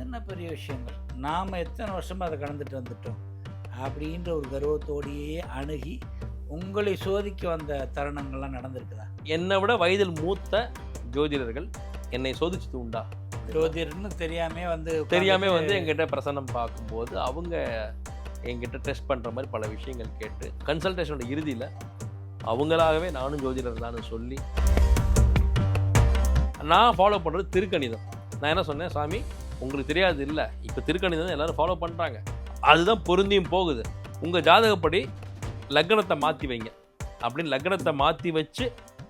என்ன பெரிய விஷயங்கள்? நாம் எத்தனை வருஷமாக அதை கடந்துட்டு வந்துட்டோம்? அப்படின்ற ஒரு கர்வத்தோடையே அணுகி உங்களை சோதிக்க வந்த தருணங்கள்லாம் நடந்திருக்குதா? என்னை விட வயதில் மூத்த ஜோதிடர்கள் என்னை சோதிச்சது உண்டா? ஜோதிடர்னு தெரியாமே வந்து தெரியாம வந்து எங்கிட்ட பிரசன்னம் பார்க்கும்போது அவங்க என்கிட்ட டெஸ்ட் பண்ற மாதிரி பல விஷயங்கள் கேட்டு கன்சல்டேஷனோட இறுதியில் அவங்களாகவே நானும் ஜோதிடர் தான் சொல்லி நான் ஃபாலோ பண்றது திருக்கணிதம். நான் என்ன சொன்னேன் சாமி? உங்களுக்கு தெரியாது இல்லை. இப்போ திருக்கணிதம் எல்லாரும் ஃபாலோ பண்ணுறாங்க அதுதான் பொருந்தியும் போகுது. உங்கள் ஜாதகப்படி லக்னத்தை மாற்றி வைங்க. அப்படின்னு லக்னத்தை மாற்றி வச்சு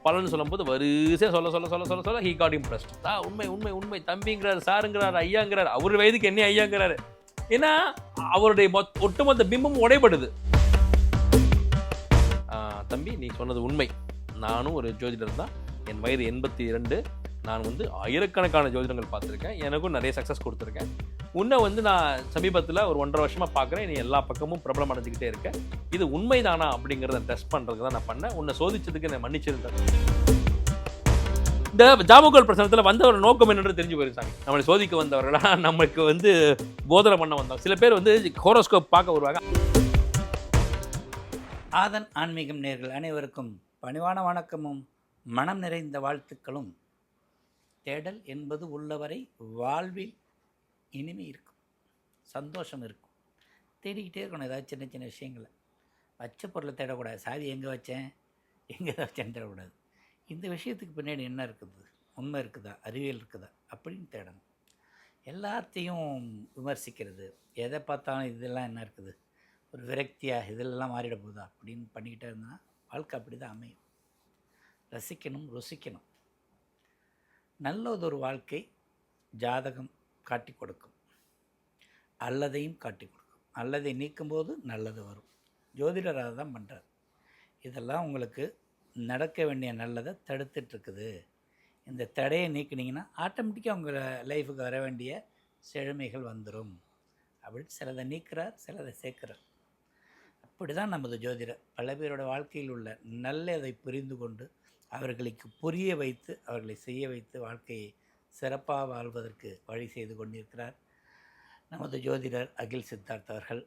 பலன் சொல்லும்போது வரிசையாக சொல்ல சொல்ல சொல்ல சொல்ல சொல்ல ஹீ காட் இம்ப்ரெஸ்ட் ஆ உண்மை உண்மை உண்மை. தம்பிங்கிறார் சாருங்கிறார் ஐயாங்கிறார். அவர் வயதுக்கு என்ன ஐயாங்கிறாரு? ஏன்னா அவருடைய மொத் ஒட்டுமொத்த பிம்பம் உடைபடுது. தம்பி நீ சொன்னது உண்மை. நானும் ஒரு ஜோதிடர் தான். என் வயது எண்பத்தி இரண்டு நான் வந்து ஆயிரக்கணக்கான ஜோதிடங்கள் பார்த்துருக்கேன். எனக்கும் நிறைய சக்ஸஸ் கொடுத்துருக்கேன். உன்னை வந்து நான் சமீபத்தில் ஒரு ஒன்றரை வருஷமாக பார்க்குறேன். நீ எல்லா பக்கமும் பிரபலம் அடைஞ்சிக்கிட்டே இருக்கேன். இது உண்மைதானா அப்படிங்கிறத டெஸ்ட் பண்ணுறதுக்கு தான் நான் பண்ணேன். உன்னை சோதிச்சதுக்கு என்னை மன்னிச்சிருந்தேன் இந்த ஜாமுகல் பிரசனத்தில் வந்தவர் நோக்கம் என்னன்னு தெரிஞ்சு போயிருந்தாங்க நம்மளை சோதிக்க வந்தவர்களா? நமக்கு வந்து போதனை பண்ண வந்தவங்க சில பேர் வந்து ஹோரோஸ்கோப் பார்க்க வருவாங்க. ஆதன் ஆன்மீகம் நேர்கள் அனைவருக்கும் பணிவான வணக்கமும் மனம் நிறைந்த வாழ்த்துக்களும். தேடல் என்பது உள்ளவரை வாழ்வில் இனிமை இருக்கும் சந்தோஷம் இருக்கும். தேடிக்கிட்டே இருக்கணும் ஏதாவது சின்ன சின்ன விஷயங்களை. வச்ச பொருளை தேடக்கூடாது. சாவி எங்கே வச்சேன்? எங்கே வச்சேன்னு தேடக்கூடாது. இந்த விஷயத்துக்கு பின்னாடி என்ன இருக்குது? உண்மை இருக்குதா? அறிவியல் இருக்குதா? அப்படின்னு தேடணும். எல்லாத்தையும் விமர்சிக்கிறது. எதை பார்த்தாலும் இதெல்லாம் என்ன இருக்குது? ஒரு விரக்தியாக இதெல்லாம் மாறிட போகுதா? அப்படின்னு பண்ணிக்கிட்டே இருந்தால் வாழ்க்கை அப்படி தான் அமையும். ரசிக்கணும் ருசிக்கணும். நல்லதொரு வாழ்க்கை ஜாதகம் காட்டி கொடுக்கும். அல்லதையும் காட்டி கொடுக்கும். அல்லதை நீக்கும்போது நல்லது வரும். ஜோதிடர் அதை தான் பண்ணுறார் இதெல்லாம் உங்களுக்கு நடக்க வேண்டிய நல்லதை தடுத்துட்ருக்குது. இந்த தடையை நீக்கினீங்கன்னா ஆட்டோமேட்டிக்காக உங்கள் லைஃபுக்கு வர வேண்டிய செழுமைகள் வந்துடும் அப்படின்னு சிலதை நீக்கிறார் சிலதை சேர்க்கிறார். அப்படி தான் நமது ஜோதிடர். பல பேரோட வாழ்க்கையில் உள்ள நல்லதை புரிந்து கொண்டு அவர்களுக்கு புரிய வைத்து அவர்களை செய்ய வைத்து வாழ்க்கையை சிறப்பாக வாழ்வதற்கு வழி செய்து கொண்டிருக்கிறார். நமது ஜோதிடர் அகில் சித்தார்த் அவர்கள்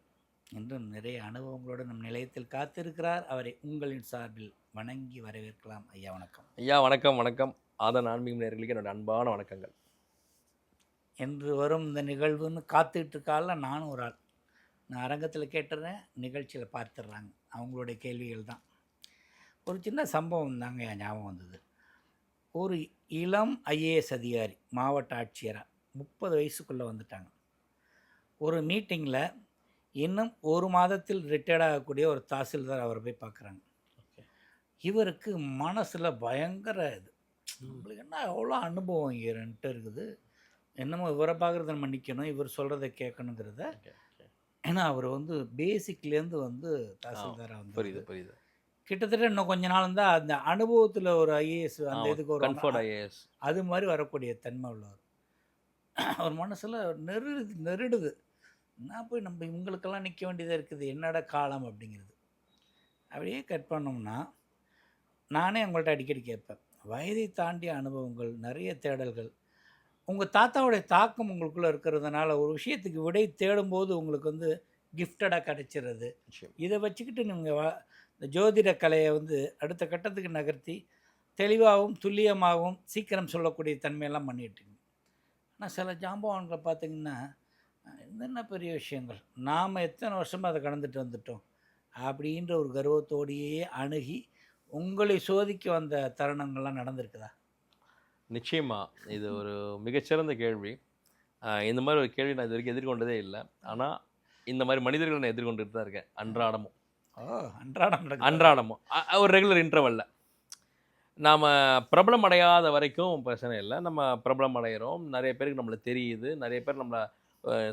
இன்றும் நிறைய அனுபவங்களோடு நம் நிலையத்தில் காத்திருக்கிறார். அவரை உங்களின் சார்பில் வணங்கி வரவேற்கலாம். ஐயா வணக்கம். ஐயா வணக்கம் வணக்கம். ஆதன் ஆன்மீகம் நேர்களுக்கு என்னோட அன்பான வணக்கங்கள். என்று வரும் இந்த நிகழ்வுன்னு காத்துக்கிட்டு இருக்கால நானும் ஒரு ஆள். நான் அரங்கத்தில் கேட்டுறேன் நிகழ்ச்சியில் பார்த்துடுறாங்க அவங்களுடைய கேள்விகள் தான். ஒரு சின்ன சம்பவம் தாங்க என் ஞாபகம் வந்தது. ஒரு இளம் ஐஏஎஸ் அதிகாரி மாவட்ட ஆட்சியராக முப்பது வயசுக்குள்ளே வந்துட்டாங்க. ஒரு மீட்டிங்கில் இன்னும் ஒரு மாதத்தில் ரிட்டையர்ட் ஆகக்கூடிய ஒரு தாசில்தார் அவரை போய் பார்க்குறாங்க இவருக்கு மனசில் பயங்கர இது. நம்மளுக்கு என்ன எவ்வளோ அனுபவம் இவர்கிட்ட இருக்குது. என்னமோ இவரை பார்க்குறத நம்ம நிற்கணும் இவர் சொல்கிறத கேட்கணுங்கிறத ஏன்னா அவர் வந்து பேசிக்லேருந்து வந்து தாசில்தாராக வந்து புரியுது புரியுது. கிட்டத்தட்ட இன்னும் கொஞ்ச நாள் தான் அந்த அனுபவத்தில் ஒரு ஐஏஎஸ் அந்த இதுக்கு ஒரு கன்ஃபர்ட் ஐஏஎஸ் அது மாதிரி வரக்கூடிய தன்மை உள்ளவர். அவர் மனசில் நெருடுது நெருடுது. நான் போய் நம்ம இவங்களுக்கெல்லாம் நிற்க வேண்டியதாக இருக்குது? என்னடா காலம்? அப்படிங்கிறது. அப்படியே கட் பண்ணோம்னா நானே உங்கள்கிட்ட அடிக்கடி கேட்பேன். வயதை தாண்டிய அனுபவங்கள் நிறைய தேடல்கள். உங்கள் தாத்தாவுடைய தாக்கம் உங்களுக்குள்ளே இருக்கிறதுனால ஒரு விஷயத்துக்கு விடை தேடும்போது உங்களுக்கு வந்து கிஃப்டடாக கிடைச்சிடுறது இதை வச்சுக்கிட்டு நீங்கள் இந்த ஜோதிட கலையை வந்து அடுத்த கட்டத்துக்கு நகர்த்தி தெளிவாகவும் துல்லியமாகவும் சீக்கிரம் சொல்லக்கூடிய தன்மையெல்லாம் பண்ணிட்டீங்க. ஆனால் சில ஜாம்பவான்களை பார்த்தீங்கன்னா என்னென்ன என்ன பெரிய விஷயங்கள்? நாம் எத்தனை வருஷமாக அதை கடந்துட்டு வந்துட்டோம்? அப்படின்ற ஒரு கர்வத்தோடையே அணுகி உங்களை சோதிக்க வந்த தருணங்கள்லாம் நடந்திருக்குதா? நிச்சயமாக இது ஒரு மிகச்சிறந்த கேள்வி. இந்த மாதிரி ஒரு கேள்வி நான் இது வரைக்கும் எதிர்கொண்டதே இல்லை. ஆனால் இந்த மாதிரி மனிதர்களை நான் எதிர்கொண்டுட்டு தான் இருக்கேன் அன்றாடமும். அன்றாடம். அன்றாடமும் ஒரு ரெகுலர் இன்டர்வல்ல நாம் பிரபலம் அடையாத வரைக்கும் பிரச்சனை இல்லை. நம்ம பிரபலம் அடைகிறோம் நிறைய பேருக்கு நம்மளை தெரியுது. நிறைய பேர் நம்மளை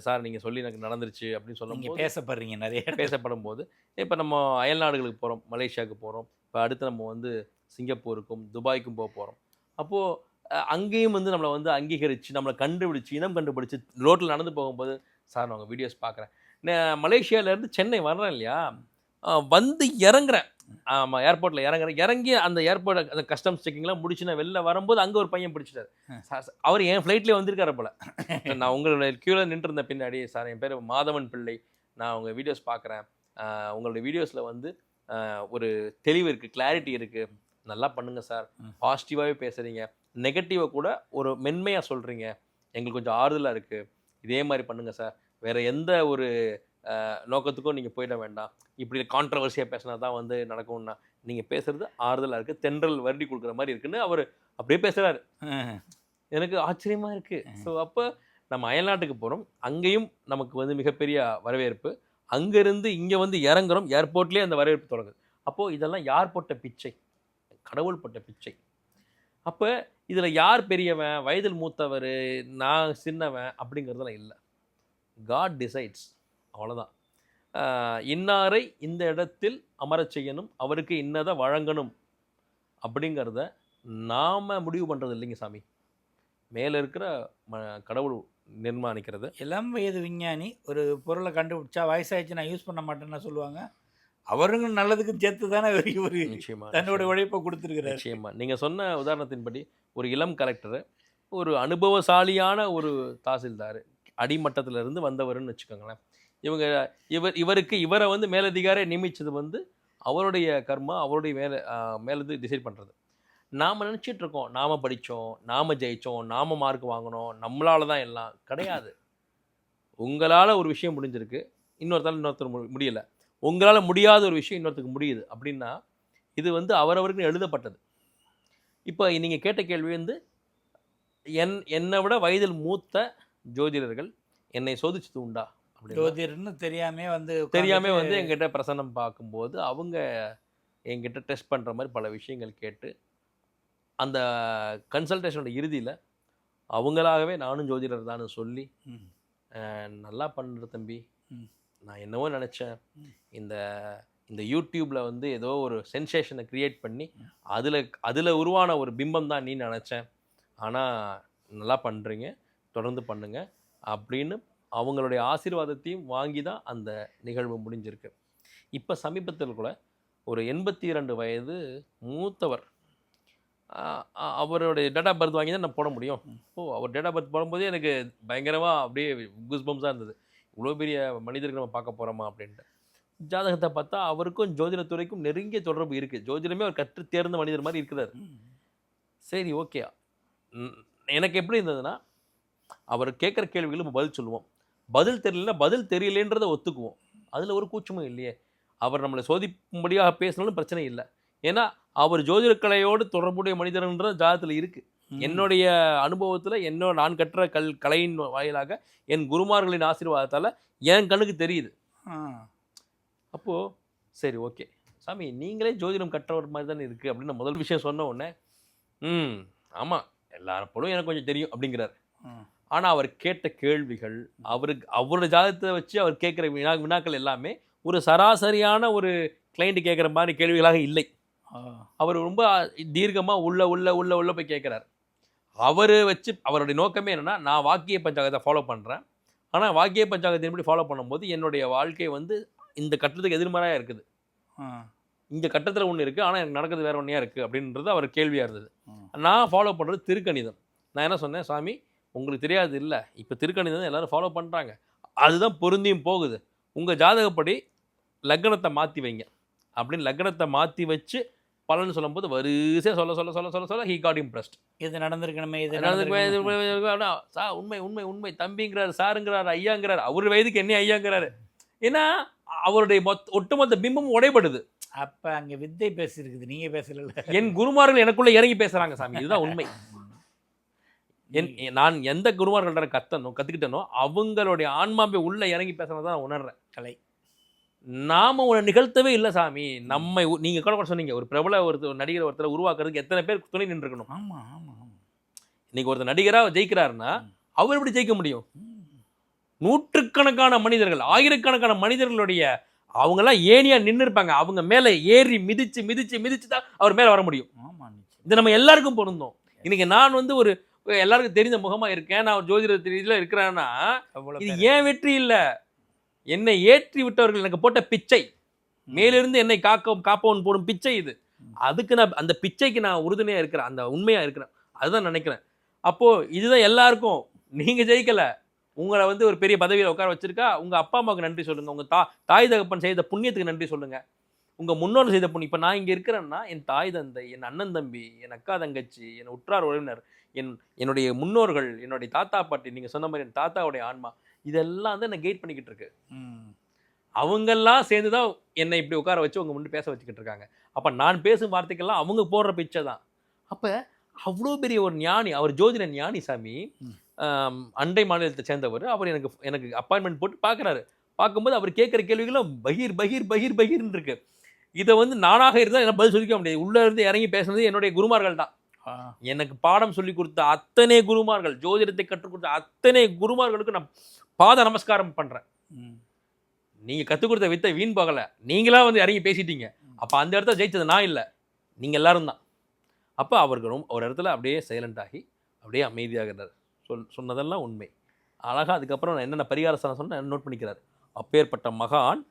சார் நீங்கள் சொல்லி எனக்கு நடந்துருச்சு அப்படின்னு சொல்லும்போது பேசப்படுறீங்க நிறைய. பேசப்படும் போது இப்போ நம்ம அயல் நாடுகளுக்கு போகிறோம் மலேசியாவுக்கு போகிறோம் இப்போ அடுத்து நம்ம வந்து சிங்கப்பூருக்கும் துபாய்க்கும் போக போகிறோம் அப்போது அங்கேயும் வந்து நம்மளை வந்து அங்கீகரித்து நம்மளை கண்டுபிடிச்சு இனம் கண்டுபிடிச்சு ரோட்டில் நடந்து போகும்போது சார் நான் உங்கள் வீடியோஸ் பார்க்குறேன் மலேசியாவிலேருந்து சென்னை வர்றேன் இல்லையா? வந்து இறங்குறேன். ஆமாம் ஏர்போர்ட்டில் இறங்குறேன். இறங்கி அந்த ஏர்போர்ட் அந்த கஸ்டம்ஸ் செக்கிங்லாம் முடிச்சு நான் வெளில வரும்போது அங்கே ஒரு பையன் பிடிச்சிட்டாரு. அவர் என் ஃப்ளைட்லேயே வந்திருக்காரு போல. நான் உங்களோட க்யூவில் நின்றுருந்த பின்னாடி சார் என் பேர் மாதவன் பிள்ளை. நான் உங்கள் வீடியோஸ் பார்க்குறேன். உங்களுடைய வீடியோஸில் வந்து ஒரு தெளிவு இருக்குது கிளாரிட்டி இருக்குது நல்லா பண்ணுங்கள் சார். பாசிட்டிவாகவே பேசுகிறீங்க நெகட்டிவை கூட ஒரு மென்மையாக சொல்கிறீங்க எங்களுக்கு கொஞ்சம் ஆறுதலாக இருக்குது இதே மாதிரி பண்ணுங்கள் சார். வேறு எந்த ஒரு நோக்கத்துக்கும் நீங்கள் போயிட வேண்டாம். இப்படி கான்ட்ரவர்சியாக பேசினா தான் வந்து நடக்கும்னா நீங்கள் பேசுகிறது ஆறுதலாக இருக்குது தென்றல் வருடி கொடுக்குற மாதிரி இருக்குன்னு அவர் அப்படியே பேசுகிறாரு. எனக்கு ஆச்சரியமா இருக்கு. ஸோ அப்போ நம்ம அயல்நாட்டுக்கு போகிறோம் அங்கேயும் நமக்கு வந்து மிகப்பெரிய வரவேற்பு. அங்கேருந்து இங்கே வந்து இறங்குறோம். ஏர்போர்ட்லேயே அந்த வரவேற்பு தொடங்குது. அப்போது இதெல்லாம் யார் போட்ட பிச்சை? கடவுள் போட்ட பிச்சை. அப்போ இதில் யார் பெரியவன்? வயதில் மூத்தவர் நான் சின்னவன் அப்படிங்கிறதுலாம் இல்லை. காட் டிசைட்ஸ் அவ்வளோதான் இன்னாரை இந்த இடத்தில் அமரச் செய்யணும் அவருக்கு இன்னதை வழங்கணும் அப்படிங்கிறத நாம் முடிவு பண்ணுறது இல்லைங்க சாமி. மேலே இருக்கிற ம கடவுள் நிர்மாணிக்கிறது. இளம் வயது விஞ்ஞானி ஒரு பொருளை கண்டுபிடிச்சா வயசாயிடுச்சு நான் யூஸ் பண்ண மாட்டேன்னு சொல்லுவாங்க. அவருங்க நல்லதுக்கு சேர்த்து தானே இவர் நிச்சயமா தன்னோட உழைப்பை கொடுத்துருக்கிறாரு. நிச்சயமா. நீங்கள் சொன்ன உதாரணத்தின்படி ஒரு இளம் கலெக்டர் ஒரு அனுபவசாலியான ஒரு தாசில்தார் அடிமட்டத்துல இருந்து வந்தவர்னு வச்சுக்கோங்களேன். இவங்க இவர் இவருக்கு இவரை வந்து மேலதிகாரி நியமித்தது வந்து அவருடைய கர்மா அவருடைய மேலே மேலது டிசைட் பண்ணுறது நாம் நினச்சிட்டு இருக்கோம். நாம் படித்தோம் நாம் ஜெயித்தோம் நாம் மார்க் வாங்கினோம் நம்மளால தான் எல்லாம். கிடையாது. உங்களால் ஒரு விஷயம் முடிஞ்சிருக்கு. இன்னொருத்தால் இன்னொருத்தர் மு- முடியல. உங்களால் முடியாத ஒரு விஷயம் இன்னொருத்தருக்கு முடியுது. அப்படின்னா இது வந்து அவரவருக்கு எழுதப்பட்டது. இப்போ நீங்கள் கேட்ட கேள்வி வந்து என் என்னை விட வயதில் மூத்த ஜோதிடர்கள் என்னை சோதிச்சது உண்டா? ஜோதிடர்னு தெரியாமே வந்து தெரியாம வந்து எங்கிட்ட பிரசன்னம் பார்க்கும்போது அவங்க என்கிட்ட டெஸ்ட் பண்ணுற மாதிரி பல விஷயங்கள் கேட்டு அந்த கன்சல்டேஷனோட இறுதியில் அவங்களாகவே நானும் ஜோதிடர் தான் சொல்லி நல்லா பண்ணுற தம்பி. நான் என்னவோ நினச்சேன். இந்த இந்த யூடியூப்பில் வந்து ஏதோ ஒரு சென்சேஷனை க்ரியேட் பண்ணி அதில் அதில் உருவான ஒரு பிம்பம் தான் நீ நினச்சேன். ஆனால் நல்லா பண்ணுறீங்க தொடர்ந்து பண்ணுங்க. அப்படின்னு அவங்களுடைய ஆசீர்வாதத்தையும் வாங்கி தான் அந்த நிகழ்வு முடிஞ்சிருக்கு. இப்போ சமீபத்தில் கூட ஒரு எண்பத்தி இரண்டு வயது மூத்தவர் அவருடைய டேட் ஆஃப் பர்த் வாங்கி தான் நான் போட முடியும். ஓ அவர் டேட் ஆஃப் பர்த் போடும்போதே எனக்கு பயங்கரமாக அப்படியே குஸ்பம்ஸாக இருந்தது. இவ்வளோ பெரிய மனிதர்கள் நம்ம பார்க்க போகிறோமா அப்படின்ட்டு. ஜாதகத்தை பார்த்தா அவருக்கும் ஜோதிடத்துறைக்கும் நெருங்கிய தொடர்பு இருக்குது ஜோதிடமே அவர் கற்று தேர்ந்த மனிதர் மாதிரி இருக்கிறார். சரி ஓகே. எனக்கு எப்படி இருந்ததுன்னா அவர் கேட்குற கேள்விகளுக்கு பதில் சொல்லுவோம். பதில் தெரியலன்னா பதில் தெரியலேன்றதை ஒத்துக்குவோம். அதில் ஒரு கூச்சமும் இல்லையே. அவர் நம்மளை சோதிக்கும்படியாக பேசினாலும் பிரச்சனை இல்லை. ஏன்னா அவர் ஜோதிடக்கலையோடு தொடர்புடைய மனிதர்ன்ற ஜாதகத்தில் இருக்குது. என்னுடைய அனுபவத்தில் என்னோட நான் கற்ற கல் கலையின் வாயிலாக என் குருமார்களின் ஆசீர்வாதத்தால் என் கண்ணுக்கு தெரியுது. அப்போது சரி ஓகே. சாமி நீங்களே ஜோதிடம் கற்றவர் மாதிரி தானே இருக்குது அப்படின்னு முதல் விஷயம் சொன்ன உடனே ம் ஆமாம் எல்லாரும் போலும் எனக்கு கொஞ்சம் தெரியும் அப்படிங்கிறார். ஆனால் அவர் கேட்ட கேள்விகள் அவருக்கு அவரோட ஜாதகத்தை வச்சு அவர் கேட்குற வினா வினாக்கள் எல்லாமே ஒரு சராசரியான ஒரு கிளைண்ட் கேட்குற மாதிரி கேள்விகளாக இல்லை. அவர் ரொம்ப தீர்க்கமாக உள்ள உள்ள உள்ள உள்ள போய் கேட்குறாரு அவர் வச்சு அவருடைய நோக்கமே என்னன்னா நான் வாக்கிய பஞ்சாங்கத்தை ஃபாலோ பண்ணுறேன் ஆனால் வாக்கிய பஞ்சாங்கத்தின்படி ஃபாலோ பண்ணும்போது என்னுடைய வாழ்க்கை வந்து இந்த கட்டத்துக்கு எதிர்மறையாக இருக்குது. இந்த கட்டத்தில் ஒன்று இருக்குது ஆனால் எனக்கு நடக்கிறது வேற ஒன்றையா இருக்குது அப்படின்றது அவர் கேள்வியாக இருந்தது. நான் ஃபாலோ பண்ணுறது திருக்கணிதம் நான் என்ன சொன்னேன் சாமி உங்களுக்கு தெரியாது இல்லை. இப்போ திருக்கணிதம் எல்லாரும் ஃபாலோ பண்ணுறாங்க அதுதான் பொருந்தியும் போகுது. உங்கள் ஜாதகப்படி லக்னத்தை மாற்றி வைங்க. அப்படின்னு லக்னத்தை மாற்றி வச்சு பலன் சொல்லும்போது வரிசையாக சொல்ல சொல்ல சொல்ல சொல்ல சொல்ல ஹீ காட் இம்ப்ரெஸ்ட் இது நடந்திருக்கணுமே இது நடந்திருக்கணுமே. சார் உண்மை உண்மை உண்மை. தம்பிங்கிறார் சாருங்கிறார் ஐயாங்கிறார். அவர் வயதுக்கு என்ன ஐயாங்கிறாரு? ஏன்னா அவருடைய மொத்த ஒட்டுமொத்த பிம்பம் உடைபடுது. அப்ப அங்க வித்தை பேசியிருக்குது. நீங்க பேசல என் குருமார்கள் எனக்குள்ள இறங்கி பேசுறாங்க சாமி. இதுதான் உண்மை. என் நான் எந்த குருமார்கள்ட்ட கத்தனோ கத்துக்கிட்டனோ அவங்களுடைய ஆன்மாவை உள்ள இறங்கி பேசுறதை தான் நான் உணர்றேன். கலை. நாம உன்னை நிகழ்த்தவே இல்லை சாமி. நம்மை உ- நீங்க கூட கூட சொன்னீங்க ஒரு பிரபல ஒருத்தர் நடிகர் ஒருத்தர் உருவாக்குறதுக்கு எத்தனை பேர் துணை நின்றுக்கணும் ஆமா ஆமா ஆமா. இன்னைக்கு ஒருத்தர் நடிகரா ஜெயிக்கிறாருன்னா அவர் எப்படி ஜெயிக்க முடியும். நூற்றுக்கணக்கான மனிதர்கள் ஆயிரக்கணக்கான மனிதர்களுடைய அவங்கெல்லாம் ஏனியா நின்று இருப்பாங்க அவங்க மேல ஏறி மிதிச்சு மிதிச்சு மிதிச்சு தான் அவர் மேல வர முடியும். ஆமா நிச்சயம். இது நம்ம எல்லாருக்கும் பொருந்தும். இன்னைக்கு நான் வந்து ஒரு எல்லாருக்கும் தெரிந்த முகமா இருக்கேன். நான் ஒரு ஜோதிட ரீதியில இருக்கிறேன்னா இது. ஏன் வெற்றி இல்ல? என்னை ஏற்றி விட்டவர்கள் எனக்கு போட்ட பிச்சை. மேலிருந்து என்னை காக்க காப்பவன் போடும் பிச்சை இது. அதுக்கு நான் அந்த பிச்சைக்கு நான் உறுதுணையா இருக்கிறேன். அந்த உண்மையா இருக்கிறேன். அதுதான் நினைக்கிறேன். அப்போ இதுதான் எல்லாருக்கும். நீங்க ஜெயிக்கல. உங்களை வந்து ஒரு பெரிய பதவியில் உட்கார வச்சிருக்கா? உங்க அப்பா அம்மாவுக்கு நன்றி சொல்லுங்க. உங்க தா தாய் தகப்பன் செய்த புண்ணியத்துக்கு நன்றி சொல்லுங்க. உங்க முன்னோர் செய்த புண்ணியம். இப்போ நான் இங்க இருக்கிறேன்னா என் தாய் தந்தை என் அண்ணன் தம்பி என் அக்கா தங்கச்சி என் உற்றார் உறவினர் என் என்னுடைய முன்னோர்கள் என்னுடைய தாத்தா பாட்டி நீங்க சொன்ன மாதிரி என் தாத்தாவுடைய ஆன்மா இதெல்லாம் வந்து என்னை கைட் பண்ணிக்கிட்டு இருக்கு. அவங்கெல்லாம் சேர்ந்து தான் என்னை இப்படி உட்கார வச்சு உங்க முன்னாடி பேச வச்சுக்கிட்டு இருக்காங்க. அப்போ நான் பேசும் வார்த்தைக்கெல்லாம் அவங்க போடுற பிச்சை தான். அப்போ அவ்வளோ பெரிய ஒரு ஞானி அவர் ஜோதிட ஞானி சாமி அண்டை மாநிலத்தை சேர்ந்தவர். அவர் எனக்கு எனக்கு அப்பாயின்மெண்ட் போட்டு பார்க்குறாரு. பார்க்கும்போது அவர் கேட்குற கேள்விகளும் பகீர் பகீர் பகீர் பகீர்னு இருக்கு. இதை வந்து நானாக இருந்தால் என்ன பதில் சொல்லிக்க முடியாது. உள்ளே இருந்து இறங்கி பேசுனது என்னுடைய குருமார்கள் தான். எனக்கு பாடம் சொல்லி கொடுத்த அத்தனை குருமார்கள் ஜோதிடத்தை கற்றுக் கொடுத்த அத்தனை குருமார்களுக்கு நான் பாத நமஸ்காரம் பண்ணுறேன். நீங்கள் கற்றுக் கொடுத்த வித்தை வீண் போகல. நீங்களா வந்து இறங்கி பேசிட்டீங்க. அப்போ அந்த இடத்துல ஜெயிச்சது நான் இல்லை. நீங்கள் எல்லாரும் தான். அப்போ அவருக்கு ரொம்ப ஒரு இடத்துல அப்படியே சைலண்ட் ஆகி அப்படியே அமைதியாகிறார். சொல் சொன்னதெல்லாம் உண்மை. அழகாக அதுக்கப்புறம் நான் என்னென்ன பரிகார சொன்ன நோட் பண்ணிக்கிறார். அப்பேற்பட்ட மகான்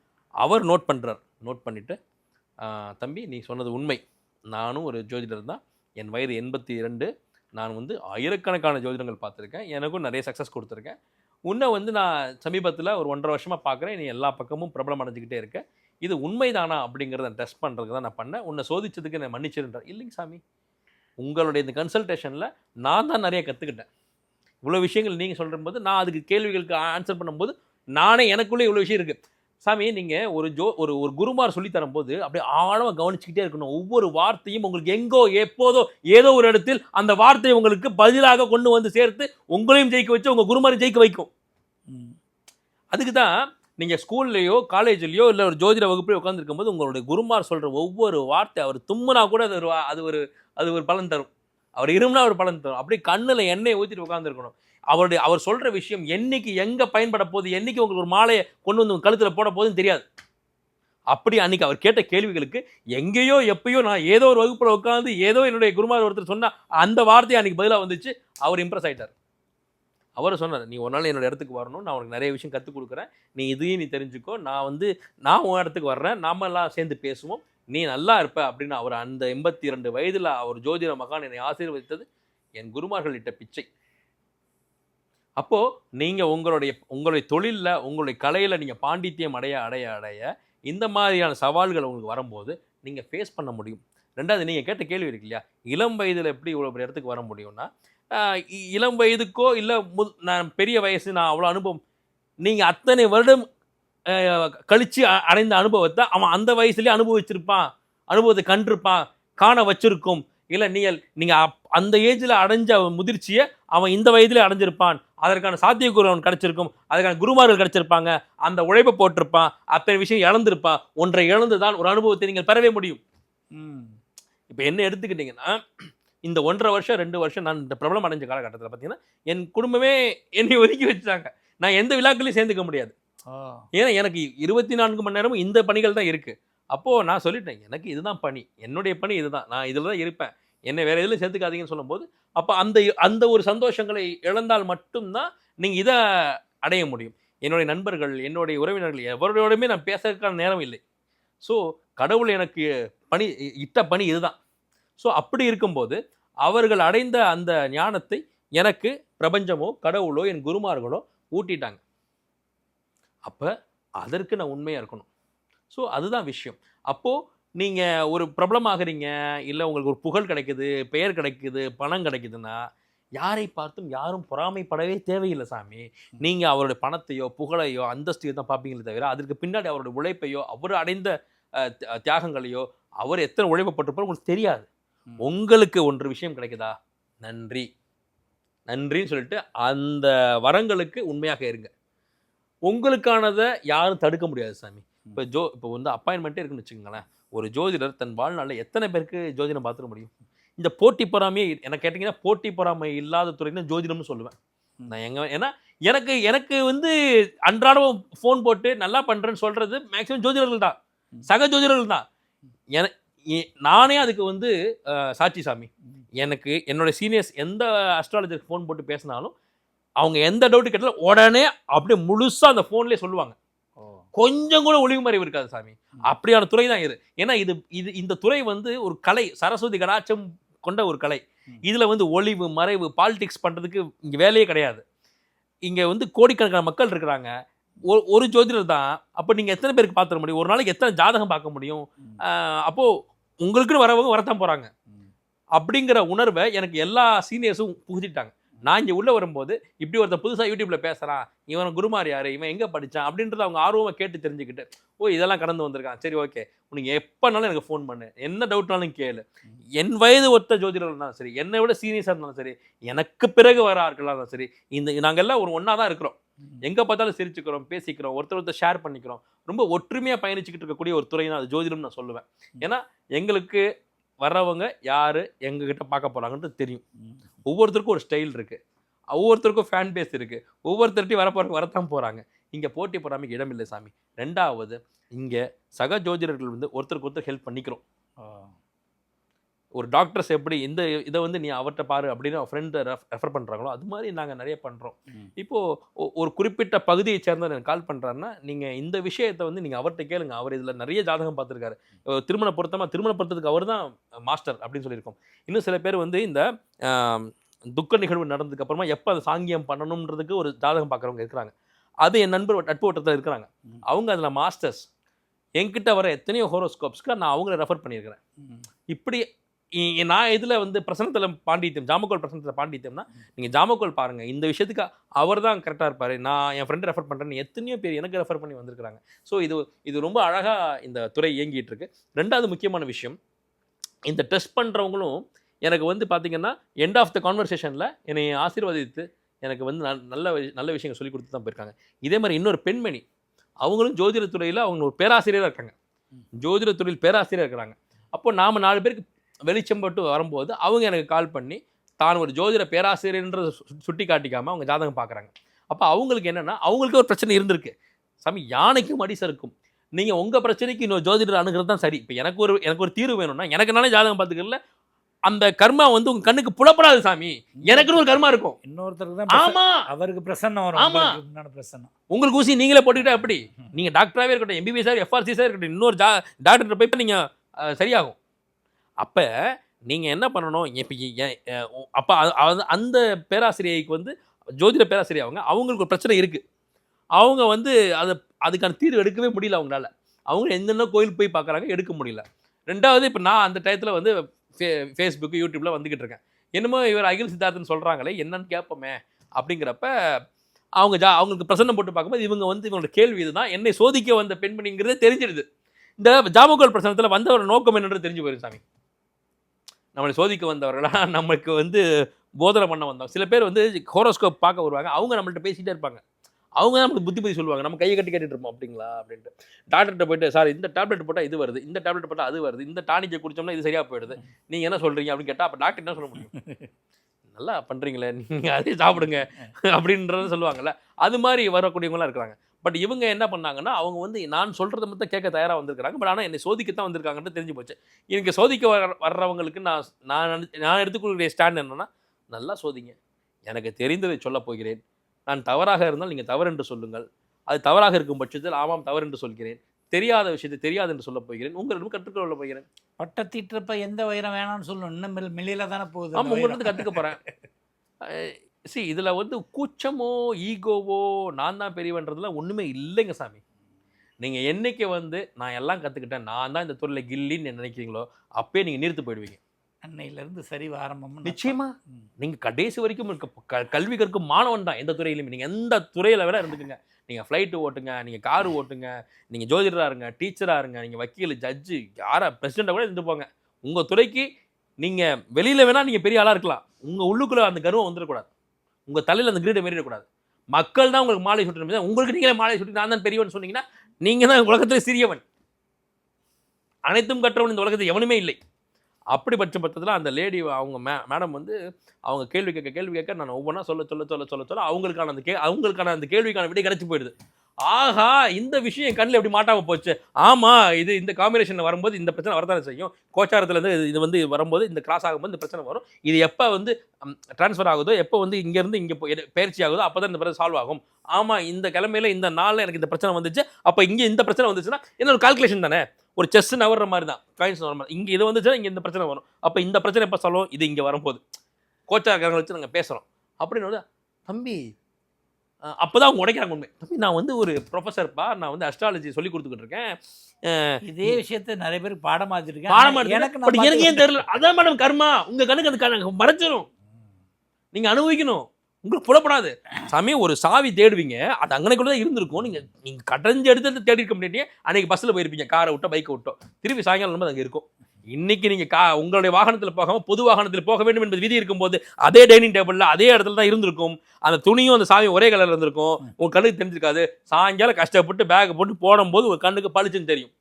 அவர் நோட் பண்ணுறார் நோட் பண்ணிவிட்டு தம்பி நீ சொன்னது உண்மை. நானும் ஒரு ஜோதிடர் தான். என் வயது எண்பத்தி இரண்டு நான் வந்து ஆயிரக்கணக்கான ஜோதிடங்கள் பார்த்துருக்கேன். எனக்கும் நிறைய சக்ஸஸ் கொடுத்துருக்கேன். உன்னை வந்து நான் சமீபத்தில் ஒரு ஒன்றரை வருஷமாக பார்க்குறேன். நீ எல்லா பக்கமும் பிரபலம் அடைஞ்சிக்கிட்டே இருக்க இது உண்மைதானா அப்படிங்கிறத டெஸ்ட் பண்ணுறதுக்கு தான் நான் பண்ணேன். உன்னை சோதிச்சதுக்கு நான் மன்னிச்சிருன்றேன் இல்லைங்க சாமி. உங்களுடைய இந்த கன்சல்டேஷனில் நான் தான் நிறைய கற்றுக்கிட்டேன் இவ்வளோ விஷயங்கள் நீங்கள் சொல்லும்போது நான் அதுக்கு கேள்விகளுக்கு ஆன்சர் பண்ணும்போது நானே எனக்குள்ளே இவ்வளோ விஷயம் இருக்குது சாமி நீங்கள் ஒரு ஜோ ஒரு ஒரு குருமார் சொல்லி தரும்போது அப்படியே ஆழமாக கவனிச்சுக்கிட்டே இருக்கணும். ஒவ்வொரு வார்த்தையும் உங்களுக்கு எங்கோ எப்போதோ ஏதோ ஒரு இடத்தில் அந்த வார்த்தையை உங்களுக்கு பதிலாக கொண்டு வந்து சேர்த்து உங்களையும் ஜெயிக்க வச்சு உங்கள் குருமாரையும் ஜெயிக்க வைக்கும். அதுக்கு தான் நீங்கள் ஸ்கூல்லையோ காலேஜ்லையோ இல்லை ஒரு ஜோதிட வகுப்புலையோ உட்காந்துருக்கும் போது உங்களுடைய குருமார் சொல்கிற ஒவ்வொரு வார்த்தை அவர் தும்முனா கூட அது ஒரு வா- அது ஒரு அது ஒரு பலன் தரும். அவர் இருமுனா ஒரு பலன் தரும். அப்படியே கண்ணில் எண்ணெய் ஊற்றிட்டு உட்காந்துருக்கணும் அவருடைய அவர் சொல்கிற விஷயம் என்னைக்கு எங்கே பயன்பட போகுது என்றைக்கு உங்களுக்கு ஒரு மாலையை கொண்டு வந்து உங்கள் கழுத்தில் போட போகுதுன்னு தெரியாது. அப்படி அன்றைக்கி அவர் கேட்ட கேள்விகளுக்கு எங்கேயோ எப்பயோ நான் ஏதோ ஒரு வகுப்பில் உட்காந்து ஏதோ என்னுடைய குருமார் ஒருத்தர் சொன்னா அந்த வார்த்தை அன்றைக்கி பதிலாக வந்துச்சு. அவர் இம்ப்ரெஸ் ஆயிட்டார். அவர் சொன்னார் நீ ஒரு நாள் என்னோட இடத்துக்கு வரணும் நான் உனக்கு நிறைய விஷயம் கற்றுக் கொடுக்குறேன். நீ இதையும் நீ தெரிஞ்சுக்கோ. நான் வந்து நான் உன் இடத்துக்கு வர்றேன். நாம எல்லாம் சேர்ந்து பேசுவோம். நீ நல்லா இருப்ப. அப்படின்னு அவர் அந்த எண்பத்தி இரண்டு வயதில் அவர் ஜோதிட மகான் என்னை ஆசீர்வதித்தது என் குருமார்கள் இட்ட பிச்சை. அப்போது நீங்கள் உங்களுடைய உங்களுடைய தொழிலில் உங்களுடைய கலையில் நீங்கள் பாண்டித்யம் அடைய அடைய அடைய இந்த மாதிரியான சவால்கள் உங்களுக்கு வரும்போது நீங்கள் ஃபேஸ் பண்ண முடியும். ரெண்டாவது நீங்கள் கேட்ட கேள்வி இருக்கு இல்லையா? இளம் வயதில் எப்படி இவ்வளோ பெரிய இடத்துக்கு வர முடியும்னா இ- இளம் வயதுக்கோ இல்லை மு நான் பெரிய வயசு நான் அவ்வளோ அனுபவம் நீங்கள் அத்தனை வருடம் கழித்து அடைந்த அனுபவத்தை அவன் அந்த வயசுலேயே அனுபவிச்சிருப்பான் அனுபவத்தை கண்டிருப்பான் காண வச்சிருக்கும். இல்லை நீங்கள் நீங்கள் அந்த ஏஜில் அடைஞ்ச முதிர்ச்சியை அவன் இந்த வயதிலே அடைஞ்சிருப்பான். அதற்கான சாத்தியக்கூறு அவன் கிடைச்சிருக்கும். அதற்கான குருமார்கள் கிடைச்சிருப்பாங்க. அந்த உழைப்பை போட்டிருப்பான். அத்தனை விஷயம் இழந்திருப்பான். ஒன்றை இழந்து தான் ஒரு அனுபவத்தை நீங்கள் பெறவே முடியும். ம். இப்போ என்ன எடுத்துக்கிட்டிங்கன்னா இந்த ஒன்றரை வருஷம் ரெண்டு வருஷம் நான் இந்த பிரபலம் அடைஞ்ச காலகட்டத்தில் பார்த்தீங்கன்னா என் குடும்பமே என்னை ஒதுக்கி வச்சாங்க நான் எந்த விழாக்களையும் சேர்ந்துக்க முடியாது. ஏன்னா எனக்கு இருபத்தி நான்கு மணி நேரமும் இந்த பணிகள் தான் இருக்குது அப்போது நான் சொல்லிட்டேன் எனக்கு இதுதான் பணி. என்னுடைய பணி இதுதான். நான் இதில் தான் இருப்பேன். என்னை வேறு எதிலும் சேர்த்துக்காதீங்கன்னு சொல்லும்போது அப்போ அந்த அந்த ஒரு சந்தோஷங்களை இழந்தால் மட்டும்தான் நீங்கள் இதை அடைய முடியும். என்னுடைய நண்பர்கள் என்னுடைய உறவினர்கள் எவரோடையுமே நான் பேசுறதுக்கான நேரம் இல்லை. ஸோ கடவுள் எனக்கு பணி இட்ட பணி இதுதான். ஸோ அப்படி இருக்கும்போது அவர்கள் அடைந்த அந்த ஞானத்தை எனக்கு பிரபஞ்சமோ கடவுளோ என் குருமார்களோ ஊட்டிட்டாங்க. அப்போ அதற்கு நான் உண்மையாக இருக்கணும். ஸோ அதுதான் விஷயம். அப்போது நீங்கள் ஒரு பிரபலமாகறீங்க இல்லை உங்களுக்கு ஒரு புகழ் கிடைக்குது பெயர் கிடைக்குது பணம் கிடைக்குதுன்னா யாரை பார்த்தும் யாரும் பொறாமைப்படவே தேவையில்லை சாமி. நீங்கள் அவருடைய பணத்தையோ புகழையோ அந்தஸ்தையோ தான் பார்ப்பீங்களே தவிர அதற்கு பின்னாடி அவருடைய உழைப்பையோ அவர் அடைந்த தியாகங்களையோ அவர் எத்தனை உழைப்பப்பட்டிருப்பாரோ உங்களுக்கு தெரியாது. உங்களுக்கு ஒன்று விஷயம் கிடைக்குதா? நன்றி. நன்றின்னு சொல்லிட்டு அந்த வரங்களுக்கு உண்மையாக இருங்க. உங்களுக்கானதை யாரும் தடுக்க முடியாது சாமி. இப்போ ஜோ இப்போ வந்து அப்பாயின்மெண்ட்டே இருக்குன்னு வச்சுக்கோங்களேன். ஒரு ஜோதிடர் தன் வாழ்நாளில் எத்தனை பேருக்கு ஜோதிடம் பார்த்துட முடியும்? இந்த போட்டி பொறாமையே எனக்கு கேட்டிங்கன்னா போட்டி பொறாமை இல்லாத துறைன்னு ஜோதிடம்னு சொல்லுவேன். நான் எங்க ஏன்னா எனக்கு எனக்கு வந்து அன்றாடம் ஃபோன் போட்டு நல்லா பண்றேன்னு சொல்றது மேக்ஸிமம் ஜோதிடர்கள் தான். சக ஜோதிடர்கள் தான். என நானே அதுக்கு வந்து சாட்சி சாமி எனக்கு என்னோட சீனியர்ஸ் எந்த அஸ்ட்ராலஜருக்கு ஃபோன் போட்டு பேசினாலும் அவங்க எந்த டவுட் கேட்டாலும் உடனே அப்படியே முழுசா அந்த ஃபோன்லேயே சொல்லுவாங்க. கொஞ்சம் கூட ஒளிவு மறைவு இருக்காது சாமி. அப்படியான துறை தான் இது. ஏன்னா இது இது இந்த துறை வந்து ஒரு கலை சரஸ்வதி கடாட்சம் கொண்ட ஒரு கலை. இதுல வந்து ஒளிவு மறைவு பாலிடிக்ஸ் பண்றதுக்கு இங்க வேலையே கிடையாது. இங்க வந்து கோடிக்கணக்கான மக்கள் இருக்கிறாங்க. ஒரு- ஒரு ஜோதிடர் தான். அப்போ நீங்க எத்தனை பேருக்கு பார்த்துட முடியும்? ஒரு நாளைக்கு எத்தனை ஜாதகம் பார்க்க முடியும்? ம். ஆஹ் அப்போ உங்களுக்குன்னு வரவங்க வரத்தான் போறாங்க. ம். அப்படிங்கிற உணர்வை எனக்கு எல்லா சீனியர்ஸும் புகுத்திட்டாங்க. நான் இங்கே உள்ளே வரும்போது இப்படி ஒருத்தன் புதுசாக யூடியூப்ல பேசுகிறான் இவன் குருமார் யார் இவன் எங்கே படித்தான் அப்படின்றத அவங்க ஆர்வமாக கேட்டு தெரிஞ்சுக்கிட்டு ஓ இதெல்லாம் கடந்து வந்திருக்கான். சரி ஓகே. உனக்கு எப்போனாலும் எனக்கு ஃபோன் பண்ணு. என்ன டவுட்னாலும் கேளு. என் வயது ஒத்த ஜோதிடர் இருந்தாலும் சரி என்னை விட சீனியர்ஸாக இருந்தாலும் சரி எனக்கு பிறகு வர ஆட்களாக இருந்தாலும் சரி இந்த நாங்கள் எல்லாம் ஒரு ஒன்றா தான் இருக்கிறோம். எங்கே பார்த்தாலும் சிரிச்சுக்கிறோம் பேசிக்கிறோம் ஒருத்தர் ஒருத்தர் ஷேர் பண்ணிக்கிறோம். ரொம்ப ஒற்றுமையாக பயணிச்சுக்கிட்டு இருக்கக்கூடிய ஒரு துறை தான் அது ஜோதிடம் நான் சொல்லுவேன். ஏன்னா எங்களுக்கு வர்றவங்க யார் எங்ககிட்ட பார்க்க போகிறாங்கன்றது தெரியும். ஒவ்வொருத்தருக்கும் ஒரு ஸ்டைல் இருக்குது ஒவ்வொருத்தருக்கும் ஃபேன் பேஸ் இருக்குது ஒவ்வொருத்தர்ட்டையும் வரப்போறவங்க வரத்தான் போகிறாங்க இங்கே போட்டி போடாமல் இடம் இல்லை சாமி. ரெண்டாவது இங்கே சக ஜோதிடர்கள் வந்து ஒருத்தருக்கு ஒருத்தர் ஹெல்ப் பண்ணிக்கிறோம் ஒரு டாக்டர்ஸ் எப்படி இந்த இதை வந்து நீ அவர்கிட்ட பாரு அப்படின்னு ஃப்ரெண்டை ரெஃபர் பண்றாங்களோ அது மாதிரி நாங்க நிறைய பண்றோம். ம். இப்போ ஒ- ஒரு குறிப்பிட்ட பகுதியை சேர்ந்தவர் எனக்கு கால் பண்றாருன்னா நீங்க இந்த விஷயத்தை வந்து நீங்க அவர்கிட்ட கேளுங்க. அவர் இதுல நிறைய ஜாதகம் பார்த்துருக்காரு. திருமண பொருத்தமா திருமண பொருத்தத்துக்கு அவர் தான் மாஸ்டர் அப்படின்னு சொல்லியிருக்கோம். இன்னும் சில பேர் வந்து இந்த துக்க நிகழ்வு நடந்ததுக்கு அப்புறமா எப்போ அதை சாங்கியம் பண்ணணுன்றதுக்கு ஒரு ஜாதகம் பார்க்குறவங்க இருக்கிறாங்க. அது என் நண்பர் நட்பு வட்டத்தில் இருக்கிறாங்க. அவங்க அதில் மாஸ்டர்ஸ் என்கிட்ட வர எத்தனையோ ஹோரோஸ்கோப்ஸ்க்கு நான் அவங்கள ரெஃபர் பண்ணியிருக்கிறேன். இப்படி நான் இதில் வந்து பிரசனத்தில் பாண்டித்யம் ஜாமக்கோல் பிரசனத்தில் பாண்டித்யம்னா நீங்கள் ஜாமக்கோல் பாருங்கள் இந்த விஷயத்துக்கு அவர் தான் கரெக்டாக இருப்பார். நான் என் ஃப்ரெண்டு ரெஃபர் பண்ணுறேன்னு எத்தனையோ பேர் எனக்கு ரெஃபர் பண்ணி வந்திருக்கிறாங்க. ஸோ இது இது ரொம்ப அழகாக இந்த துறை இயங்கிட்டு இருக்கு ரெண்டாவது முக்கியமான விஷயம் இந்த டெஸ்ட் பண்ணுறவங்களும் எனக்கு வந்து பார்த்தீங்கன்னா எண்ட் ஆஃப் த கான்வர்சேஷனில் என்னை ஆசீர்வதித்து எனக்கு வந்து நல்- நல்ல நல்ல விஷயங்கள் சொல்லி கொடுத்து தான் போயிருக்காங்க. இதே மாதிரி இன்னொரு பெண்மணி அவங்களும் ஜோதிட துறையில் அவங்க ஒரு பேராசிரியராக இருக்காங்க. ஜோதிட துறையில் பேராசிரியர் இருக்கிறாங்க. அப்போ நாம் நாலு பேருக்கு வெளிச்சம் போட்டு வரும்போது அவங்க எனக்கு கால் பண்ணி தான் ஒரு ஜோதிட பேராசிரியர்ன்றதை சு- சுட்டி காட்டிக்காமல் அவங்க ஜாதகம் பார்க்குறாங்க அப்போ அவங்களுக்கு என்னென்னா அவங்களுக்கு ஒரு பிரச்சனை இருந்திருக்கு. சாமி யானைக்கும் அடி சறுக்கும் நீங்கள் உங்கள் பிரச்சனைக்கு இன்னொரு ஜோதிடர் அணுகிறது தான் சரி. இப்போ எனக்கு ஒரு எனக்கு ஒரு தீர்வு வேணும்னா எனக்கு நானே ஜாதகம் பார்த்துக்கல அந்த கர்மா வந்து உங்க கண்ணுக்கு புலப்படாது சாமி. எனக்குன்னு ஒரு கர்மா இருக்கும். இன்னொருத்தருக்கு தான் ஆமா. அவருக்கு பிரசன்னம் வரும். ஆமா. பிரசன்னம். உங்களுக்கு ஊசி நீங்களே போட்டுக்கிட்டா எப்படி? நீங்க டாக்டராகவே இருக்கட்டும் எம்பிபிஎஸ் சார் எஃப்ஆர்சி சார் இருக்கட்டும் இன்னொரு ஜா டாக்டர்கிட்ட போய் நீங்க சரியாகும். அப்போ நீங்கள் என்ன பண்ணணும்? இப்போ அப்போ அந்த பேராசிரியைக்கு வந்து ஜோதிட பேராசிரியர் அவங்க அவங்களுக்கு ஒரு பிரச்சனை இருக்குது அவங்க வந்து அதை அதுக்கான தீர்வு எடுக்கவே முடியல அவங்களால. அவங்க என்னென்ன கோயில் போய் பார்க்குறாங்க எடுக்க முடியல. ரெண்டாவது இப்போ நான் அந்த டயத்தில் வந்து ஃபே ஃபேஸ்புக்கு யூடியூப்பில் வந்துக்கிட்டு இருக்கேன். என்னமோ இவர் அகில் சித்தார்த்தன் சொல்கிறாங்களே என்னன்னு கேட்போமே அப்படிங்கிறப்ப அவங்க ஜா அவங்களுக்கு பிரசன்னம் போட்டு பார்க்கும்போது இவங்க வந்து இவங்களோட கேள்வி இதுதான். என்னை சோதிக்க வந்த பெண்மணிங்கிறதே தெரிஞ்சிடுது. இந்த ஜாமகோல் பிரசனத்தில் வந்தவர் நோக்கம் என்னன்றது தெரிஞ்சு போயிடும் சாமி. நம்மளை சோதிக்க வந்தவர்களா? நமக்கு வந்து போதனை பண்ண வந்தவங்க. சில பேர் வந்து ஹோரோஸ்கோப் பார்க்க வருவாங்க. அவங்க நம்மள்ட்ட பேசிகிட்டே இருப்பாங்க. அவங்க தான் நமக்கு புத்தி புத்தி சொல்லுவாங்க. நம்ம கையை கட்டி கேட்டுட்டு இருப்போம். அப்படிங்களா? அப்படின்ட்டு. டாக்டர்கிட்ட போயிட்டு சார் இந்த டேப்லெட் போட்டால் இது வருது. இந்த டேப்லெட் போட்டால் அது வருது. இந்த டானிக்கை குடிச்சோம்னா இது சரியாக போயிடுது. நீங்கள் என்ன சொல்கிறீங்க அப்படின்னு கேட்டால் அப்போ டாக்டர் என்ன சொல்ல முடியும்? நல்லா பண்ணுறீங்களே நீங்கள் அதே சாப்பிடுங்க. அப்படின்றத சொல்லுவாங்கல்ல. அது மாதிரி வரக்கூடியவங்களாம் இருக்கிறாங்க. பட் இவங்க என்ன பண்ணாங்கன்னா அவங்க வந்து நான் சொல்கிறத மட்டும் கேட்க தயாராக வந்திருக்கிறாங்க. பட் ஆனால் என்னை சோதிக்கத்தான் வந்திருக்காங்கன்றது தெரிஞ்சு போச்சு. எனக்கு சோதிக்க வர வர்றவங்களுக்கு நான் நான் நினை- எடுத்துக்கொள்கிற ஸ்டாண்ட் என்னன்னா நல்லா சோதிங்க. எனக்கு தெரிந்ததை சொல்லப் போகிறேன். நான் தவறாக இருந்தால் நீங்கள் தவறு என்று சொல்லுங்கள். அது தவறாக இருக்கும் பட்சத்தில் ஆமாம் தவறு என்று சொல்கிறேன். தெரியாத விஷயத்தை தெரியாது என்று சொல்லப் போகிறேன். உங்களிடம் கற்றுக்கொள்ள போகிறேன். பட்டை தீட்டுறப்ப எந்த வைரம் வேணாம்னு சொல்லணும் இன்னும் மில் மில்லியில தானே போகுது. ஆமாம் உங்கள்கிட்ட. கற்றுக்க போகிறேன் சி இதில் வந்து கூச்சமோ ஈகோவோ நான் தான் பெரியவன்றதுலாம் ஒன்றுமே இல்லைங்க சாமி. நீங்கள் என்னைக்கு வந்து நான் எல்லாம் கற்றுக்கிட்டேன் நான் தான் இந்த துறையில் கில்லின்னு நினைக்கிறீங்களோ அப்பயே நீங்கள் நிறுத்து போயிடுவீங்க. அன்னையில இருந்து சரிவு ஆரம்பம் நிச்சயமா. நீங்கள் கடைசி வரைக்கும் இருக்க கல்வி கற்கும் மாணவன் தான் எந்த துறையிலுமே. நீங்கள் எந்த துறையில் வேணா இருந்துக்குங்க. நீங்கள் ஃப்ளைட்டு ஓட்டுங்க நீங்கள் காரு ஓட்டுங்க நீங்கள் ஜோதிடராக இருங்க டீச்சராக இருங்க நீங்கள் வக்கீல் ஜட்ஜு யாரா பிரசிடெண்ட்டை கூட இருந்து போங்க. உங்கள் துறைக்கு நீங்கள் வெளியில் வேணால் நீங்கள் பெரிய ஆளாக இருக்கலாம். உங்கள் உள்ளுக்குள்ளே அந்த கர்வம் வந்துடக்கூடாது. உங்கள் தலையில் அந்த கிரீடை மீறிடக்கூடாது. மக்கள் தான் உங்களுக்கு மாலை சுட்டணும் உங்களுக்கு நீங்களே மாலை சுட்டி நான் தான் பெரியவன் சொன்னீங்கன்னா நீங்கள் தான் உலகத்தில் சிறியவன். அனைத்தும் கற்றவன் இந்த உலகத்தில் எவனுமே இல்லை. அப்படிப்பட்ட பட்சத்தில் அந்த லேடி அவங்க மே மேடம் வந்து அவங்க கேள்வி கேட்க கேள்வி கேட்க நான் ஒவ்வொன்றா சொல்ல சொல்ல சொல்ல சொல்ல சொல்ல அவங்களுக்கான அந்த கே அவங்களுக்கான அந்த கேள்விக்கான விடை கிடச்சி போயிடுது. ஆஹா இந்த விஷயம் என் கண்ணில் எப்படி மாட்டாமல் போச்சு? ஆமாம் இது இந்த காம்பினேஷனில் வரும்போது இந்த பிரச்சனை வரதானே செய்யும். கோச்சாரத்துலேருந்து இது- இது வந்து வரும்போது இந்த கிராஸ் ஆகும்போது இந்த பிரச்சனை வரும். இது எப்போ வந்து ட்ரான்ஸ்ஃபர் ஆகுதோ எப்போ வந்து இங்கேருந்து இங்கே பயிற்சி ஆகுதோ அப்போ தான் இந்த பிரச்சனை சால்வ் ஆகும். ஆமாம் இந்த கிழமையில இந்த நாளில் எனக்கு இந்த பிரச்சனை வந்துச்சு. அப்போ இங்கே இந்த பிரச்சனை வந்துச்சுன்னா என்ன ஒரு கால்குலேஷன் தானே. ஒரு செஸ் நவர்ற மாதிரி தான். காயின்ஸ் நவர்ற மாதிரி. இங்கே இது வந்துச்சுன்னா இங்கே இந்த பிரச்சனை வரும். அப்போ இந்த பிரச்சனை எப்போ சொல்லும் இது இங்கே வரும்போது. கோச்சாரங்களை வச்சு நாங்கள் பேசுகிறோம் அப்படின்னு வந்து, தம்பி அப்போ தான் அவங்க உடைக்கிறாங்க உண்மை. தம்பி நான் வந்து ஒரு ப்ரொஃபஸர்ப்பா நான் வந்து அஸ்ட்ராலஜி சொல்லி கொடுத்துக்கிட்டு இருக்கேன். இதே விஷயத்த நிறைய பேர் பாடமா வச்சிருக்கேன் பாடம் ஆனா எனக்கு நான் எனக்கு ஏன் தெரியல. அதான் மேடம் கர்மா. உங்க கண்ணுக்கு அது கணக்கு மறைச்சிடும் நீங்க அனுபவிக்கணும். உங்களுக்கு புலப்படாது. சாமி ஒரு சாவி தேடுவீங்க. அது அங்கனைக்குள்ள தான் இருந்திருக்கும். நீங்க நீங்க கடைஞ்சு எடுத்து தேடி இருக்க முடியாட்டியே அன்னைக்கு பஸ்ல போயிருப்பீங்க. காரை விட்டோ பைக்கை விட்டோ திருப்பி சாயங்காலம் வரும்போது அங்க இருக்கும். இன்னைக்கு நீங்க கா உங்களுடைய வாகனத்தில் போகாம பொது வாகனத்தில் போக வேண்டும் என்பது விதி இருக்கும்போது அதே டைனிங் டேபிள்ல அதே இடத்துல தான் இருந்திருக்கும். அந்த துணியும் அந்த சாவியும் ஒரே கலர்ல இருந்திருக்கும். உங்க கண்ணுக்கு தெரிஞ்சிருக்காது. சாயங்காலம் கஷ்டப்பட்டு பேக் போட்டு போடும்போது உங்க கண்ணுக்கு பளிச்சுன்னு தெரியும்.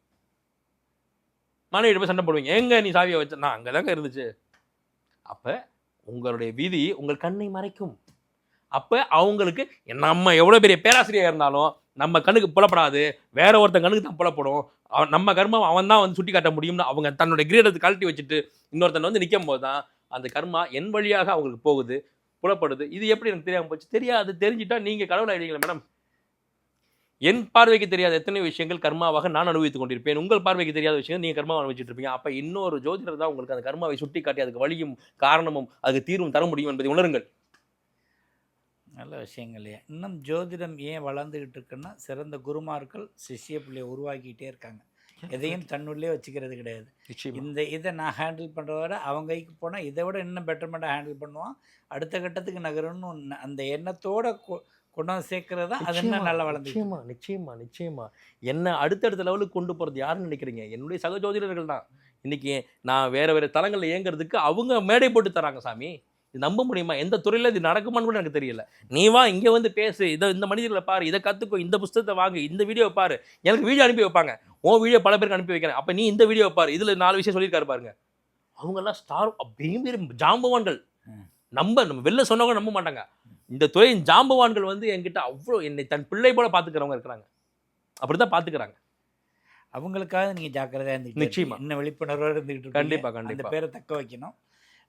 மனைவிட்ட போய் சண்டை போடுவீங்க. எங்க நீ சாவியை வச்ச? நான் அங்கதாங்க இருந்துச்சு. அப்ப உங்களுடைய விதி உங்கள் கண்ணை மறைக்கும். அப்போ அவங்களுக்கு நம்ம எவ்வளோ பெரிய பேராசிரியர் இருந்தாலும் நம்ம கண்ணுக்கு புலப்படாது. வேற ஒருத்தன் கண்ணுக்கு தான் புலப்படும். அவன் நம்ம கர்மம் அவன் தான் வந்து சுட்டி காட்ட முடியும்னு அவங்க தன்னோட கிரீடத்தை கழட்டி வச்சுட்டு இன்னொருத்தன் வந்து நிற்கும் போது தான் அந்த கர்மா என் வழியாக அவங்களுக்கு போகுது புலப்படுது. இது எப்படி எனக்கு தெரியாமல் போச்சு? தெரியாது. தெரிஞ்சுட்டா நீங்கள் கடவுள் ஆயிடுவீங்களா மேடம். என் பார்வைக்கு தெரியாத எத்தனை விஷயங்கள் கர்மாவாக நான் அனுபவித்துக் கொண்டிருப்பேன். உங்கள் பார்வைக்கு தெரியாத விஷயங்கள் நீங்கள் கர்மாவை அனுபவிச்சுட்டு இருப்பீங்க. அப்போ இன்னொரு ஜோதிடர் தான் உங்களுக்கு அந்த கர்மாவை சுட்டி காட்டி அதுக்கு வழியும் காரணமும் அதுக்கு தீர்வும் தர முடியும் என்பதை உணருங்கள். நல்ல விஷயங்களையா இன்னும் ஜோதிடம் ஏன் வளர்ந்துகிட்டு இருக்குன்னா சிறந்த குருமார்கள் சிஷ்ய பிள்ளையை உருவாக்கிட்டே இருக்காங்க. எதையும் தன்னுள்ளே வச்சுக்கிறது கிடையாது. இந்த இதை நான் ஹேண்டில் பண்ணுறத விட அவங்க கைக்கு போனால் இதை விட இன்னும் பெட்டர்மெண்ட்டாக ஹேண்டில் பண்ணுவான். அடுத்த கட்டத்துக்கு நகரணும்னு ஒண்ணு- அந்த எண்ணத்தோட கொண்டு வந்து சேர்க்கறது தான் அது இன்னும் நல்லா வளர்ந்து நிச்சயமா நிச்சயமா நிச்சயமா. என்ன அடுத்தடுத்த லெவலுக்கு கொண்டு போறது யாருன்னு நினைக்கிறீங்க? என்னுடைய சக ஜோதிடர்கள் தான். இன்னைக்கு நான் வேற வேற தளங்கள்ல இயங்குறதுக்கு அவங்க மேடை போட்டு தராங்க சாமி. இது நம்ப முடியுமா? எந்த துறையில இது நடக்குமான்னு கூட எனக்கு தெரியல. நீ வா இங்க வந்து பேசு. இதை இந்த மனிதர்களை பாரு. இதை கத்துக்கோ. இந்த புஸ்தகத்தை வாங்கு. இந்த வீடியோ பாரு. எனக்கு வீடியோ அனுப்பி வைப்பாங்க. உன் வீடியோ பல பேருக்கு அனுப்பி வைக்கிறேன். அப்ப நீ இந்த வீடியோ பாரு. இதுல நாலு விஷயம் சொல்லியிருக்காரு பாருங்க. அவங்க எல்லாம் ஸ்டார் பெரிய ஜாம்பவான்கள். நம்ப நம்ம வெளில சொன்னவங்க நம்ப மாட்டாங்க. இந்த துறையின் ஜாம்பவான்கள் வந்து என்கிட்ட அவ்வளோ என்னை தன் பிள்ளை போல பாத்துக்கிறவங்க இருக்கிறாங்க. அப்படிதான் பாத்துக்கிறாங்க. அவங்களுக்காக நீங்கள் ஜாக்கிரதையாக இருந்துக்கிட்டு நிச்சயமா. இன்னும் விழிப்புணர்வோடு இருந்துக்கிட்டு இருப்பீங்க. கண்டிப்பா, அந்த கண்டிப்பா. பேரை தக்க வைக்கணும்.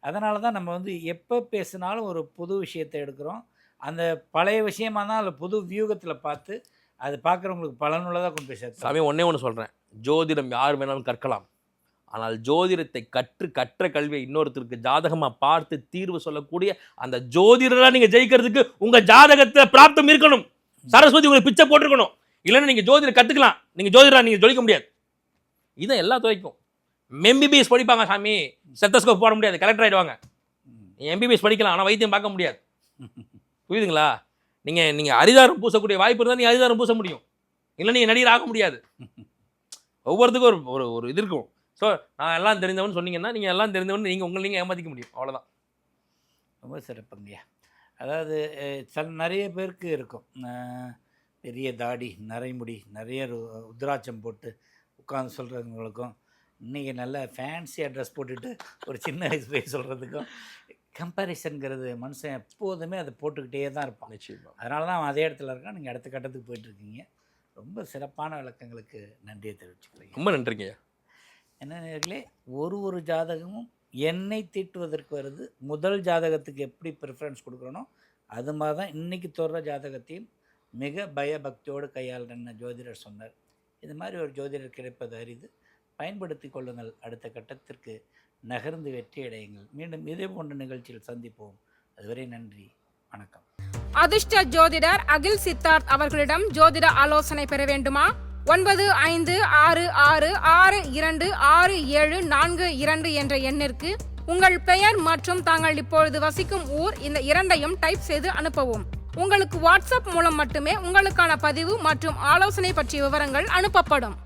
அதனால தான் நம்ம வந்து எப்போ பேசினாலும் ஒரு புது விஷயத்தை எடுக்கிறோம். அந்த பழைய விஷயமா தான் அதில் புது வியூகத்தில் பார்த்து அது பார்க்குறவங்களுக்கு பலனுள்ளதாக கொண்டு போய் சேர்த்தோம் சாமி ஒன்றே ஒன்று சொல்கிறேன் ஜோதிடம் யார் வேணாலும் கற்கலாம். ஆனால் ஜோதிடத்தை கற்று கற்ற கல்வியை இன்னொருத்தருக்கு ஜாதகமாக பார்த்து தீர்வு சொல்லக்கூடிய அந்த ஜோதிடராக நீங்கள் ஜெயிக்கிறதுக்கு உங்கள் ஜாதகத்தை பிராப்தம் இருக்கணும். சரஸ்வதி உங்களுக்கு பிச்சை போட்டிருக்கணும். இல்லைன்னா நீங்கள் ஜோதிடம் கற்றுக்கலாம் நீங்கள் ஜோதிடரா நீங்கள் ஜொலிக்க முடியாது. இதான் எல்லா துறைக்கும் எம்பிபிஎஸ் படிப்பாங்க சாமி. செத்தஸ்கோப் போட முடியாது. கலெக்டர் ஆயிடுவாங்க. எம்பிபிஎஸ் படிக்கலாம். ஆனால் வைத்தியம் பார்க்க முடியாது. புரியுதுங்களா? நீங்கள் நீங்கள் அரிதாரம் பூசக்கூடிய வாய்ப்பு இருந்தால் நீ அரிதாரம் பூச முடியும். இல்லை நீங்கள் நடிகர் ஆக முடியாது. ஒவ்வொருத்துக்கும் ஒரு ஒரு ஒரு இது இருக்கும். ஸோ நான் எல்லாம் தெரிஞ்சவன் சொன்னீங்கன்னா நீங்கள் எல்லாம் தெரிஞ்சவன் நீங்கள் உங்களை நீங்கள் ஏமாற்றிக்க முடியும். அவ்வளோதான் ரொம்ப சிறப்புங்கய்யா அதாவது அஹ், சில நிறைய பேருக்கு இருக்கும். பெரிய தாடி நரைமுடி நிறைய ரு- உத்ராட்சம் போட்டு உட்காந்து சொல்கிறவங்களுக்கும் இன்றைக்கி நல்ல ஃபேன்சியாக ட்ரெஸ் போட்டுட்டு ஒரு சின்ன வயசு போய் சொல்கிறதுக்கும் கம்பேரிசன்கிறது மனுஷன் எப்போதுமே அதை போட்டுக்கிட்டே தான் இருப்பான். நிச்சயமா. அதனால தான் அதே இடத்துல இருக்கான். நீங்கள் அடுத்த கட்டத்துக்கு போயிட்டுருக்கீங்க ரொம்ப சிறப்பான விளக்கங்களுக்கு நன்றியை தெரிவிச்சுக்கிறீங்க ரொம்ப நன்றிங்க என்ன நேர்களே ஒரு ஒரு ஜாதகமும் என்னை தீட்டுவதற்கு வருது. முதல் ஜாதகத்துக்கு எப்படி ப்ரிஃபரன்ஸ் கொடுக்குறனோ அது மாதிரி தான் இன்றைக்கி தொடர ஜாதகத்தையும் மிக பயபக்தியோடு கையாளுறன்னு ஜோதிடர் சொன்னார். இது மாதிரி ஒரு ஜோதிடர் கிடைப்பது அரிது. பயன்படுத்தி கொள்ளுங்கள். அடுத்த கட்டத்திற்கு நகர்ந்து வெற்றியடையுங்கள் மீண்டும் இதே போன்ற நிகழ்ச்சியில் சந்திப்போம். அதுவரை நன்றி. வணக்கம். அதிர்ஷ்ட ஜோதிடர் அகில் சித்தார்த் அவர்களிடம் ஜோதிட ஆலோசனை பெற வேண்டுமா? ஒன்பது ஐந்து ஆறு ஆறு ஆறு இரண்டு ஆறு ஏழு நான்கு இரண்டு என்ற எண்ணிற்கு உங்கள் பெயர் மற்றும் தாங்கள் இப்பொழுது வசிக்கும் ஊர் இந்த இரண்டையும் டைப் செய்து அனுப்பவும். உங்களுக்கு வாட்ஸ்அப் மூலம் மட்டுமே உங்களுக்கான பதிவு மற்றும் ஆலோசனை பற்றிய விவரங்கள் அனுப்பப்படும்.